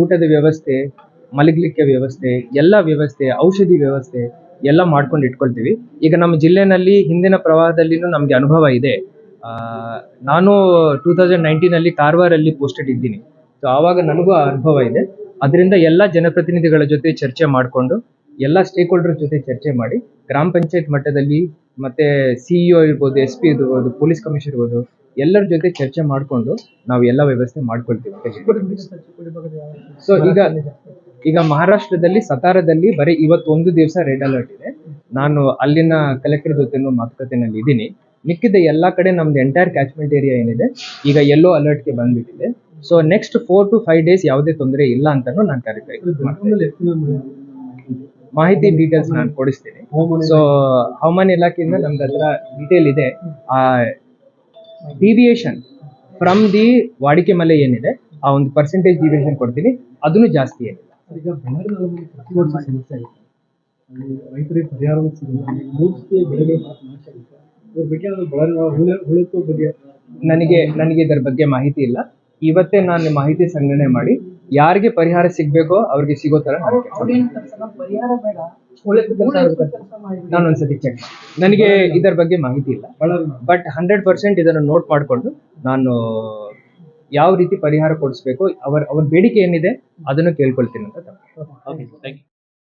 ಊಟದ ವ್ಯವಸ್ಥೆ, ಮಲಗಲಿಕ್ಕೆ ವ್ಯವಸ್ಥೆ, ಎಲ್ಲ ವ್ಯವಸ್ಥೆ, ಔಷಧಿ ವ್ಯವಸ್ಥೆ ಎಲ್ಲ ಮಾಡ್ಕೊಂಡು ಇಟ್ಕೊಳ್ತೀವಿ. ಈಗ ನಮ್ಮ ಜಿಲ್ಲೆನಲ್ಲಿ ಹಿಂದಿನ ಪ್ರವಾಹದಲ್ಲಿನೂ ನಮಗೆ ಅನುಭವ ಇದೆ. ನಾನು ಟೂ ತೌಸಂಡ್ ನೈನ್ಟೀನಲ್ಲಿ ಕಾರವಾರಲ್ಲಿ ಪೋಸ್ಟೆಡ್ ಇದ್ದೀನಿ. ಸೊ ಆವಾಗ ನನಗೂ ಅನುಭವ ಇದೆ. ಅದರಿಂದ ಎಲ್ಲ ಜನಪ್ರತಿನಿಧಿಗಳ ಜೊತೆ ಚರ್ಚೆ ಮಾಡಿಕೊಂಡು, ಎಲ್ಲ ಸ್ಟೇಕ್ ಹೋಲ್ಡರ್ ಜೊತೆ ಚರ್ಚೆ ಮಾಡಿ, ಗ್ರಾಮ ಪಂಚಾಯತ್ ಮಟ್ಟದಲ್ಲಿ ಮತ್ತೆ ಸಿಇಒ ಇರ್ಬೋದು ಎಸ್ ಪಿ ಇರ್ಬೋದು ಪೊಲೀಸ್ ಕಮಿಷನರ್ ಇರ್ಬೋದು ಎಲ್ಲರ ಜೊತೆ ಚರ್ಚೆ ಮಾಡಿಕೊಂಡು ನಾವು ಎಲ್ಲ ವ್ಯವಸ್ಥೆ ಮಾಡ್ಕೊಳ್ತೀವಿ. ಸೊ ಈಗ ಈಗ ಮಹಾರಾಷ್ಟ್ರದಲ್ಲಿ, ಸತಾರದಲ್ಲಿ ಬರೀ ಇವತ್ತು ಒಂದು ದಿವಸ ರೆಡ್ ಅಲರ್ಟ್ ಇದೆ. ನಾನು ಅಲ್ಲಿನ ಕಲೆಕ್ಟರ್ ಜೊತೆನೂ ಮಾತುಕತೆನಲ್ಲಿ ಇದ್ದೀನಿ. ಮಿಕ್ಕಿದ ಎಲ್ಲ ಕಡೆ ನಮ್ದು ಎಂಟೈರ್ ಕ್ಯಾಚ್ಮೆಂಟ್ ಏರಿಯಾ ಏನಿದೆ, ಈಗ ಎಲ್ಲೋ ಅಲರ್ಟ್ಗೆ ಬಂದ್ಬಿಟ್ಟಿದೆ. So next four to five days ಯಾವುದೇ ತೊಂದರೆ ಇಲ್ಲ ಅಂತಾನು ನಾನು ಕ್ಲಾರಿಫೈ ಮಾಹಿತಿ ಡೀಟೇಲ್ಸ್ ನಾನು ಕೊಡಿಸ್ತೀನಿ. ಸೊ ಹವಾಮಾನ ಇಲಾಖೆಯಿಂದ ನಮ್ದು ಹತ್ರ ಡೀಟೇಲ್ ಇದೆ. ಆ ಡಿವಿಯೇಷನ್ ಫ್ರಮ್ ದಿ ವಾಡಿಕೆ ಮಲೆ ಏನಿದೆ ಆ ಒಂದು ಪರ್ಸೆಂಟೇಜ್ ಡಿವಿಯೇಷನ್ ಕೊಡ್ತೀನಿ. ಅದನ್ನು ಜಾಸ್ತಿ ಏನಿಲ್ಲ. ಈಗ ಬಳ್ಳಾರಿ ಪ್ರತಿ ವರ್ಷ ಸಮಸ್ಯೆ ಅಲ್ಲಿ ರೈತರಿಗೆ ಪರಿಹಾರ ಬೆಳೆಗಳು ಬಗ್ಗೆ ನನಗೆ ನನಗೆ ಇದರ ಬಗ್ಗೆ ಮಾಹಿತಿ ಇಲ್ಲ. ಇವತ್ತೇ ನಾನು ಮಾಹಿತಿ ಸಂಗ್ರಹಣೆ ಮಾಡಿ ಯಾರಿಗೆ ಪರಿಹಾರ ಸಿಗ್ಬೇಕೋ ಅವ್ರಿಗೆ ಸಿಗೋ ತರ ನಾನು ಒಂದ್ಸತಿ ಚೆಕ್ ನನಗೆ ಇದರ ಬಗ್ಗೆ ಮಾಹಿತಿ ಇಲ್ಲ. ಬಟ್ ಹಂಡ್ರೆಡ್ ಪರ್ಸೆಂಟ್ ಇದನ್ನು ನೋಟ್ ಮಾಡಿಕೊಂಡು ನಾನು ಯಾವ ರೀತಿ ಪರಿಹಾರ ಕೊಡಿಸ್ಬೇಕು ಅವರ ಅವ್ರ ಬೇಡಿಕೆ ಏನಿದೆ ಅದನ್ನು ಕೇಳ್ಕೊಳ್ತೀನಿ ಅಂತ ಓಕೆ ಥ್ಯಾಂಕ್ ಯು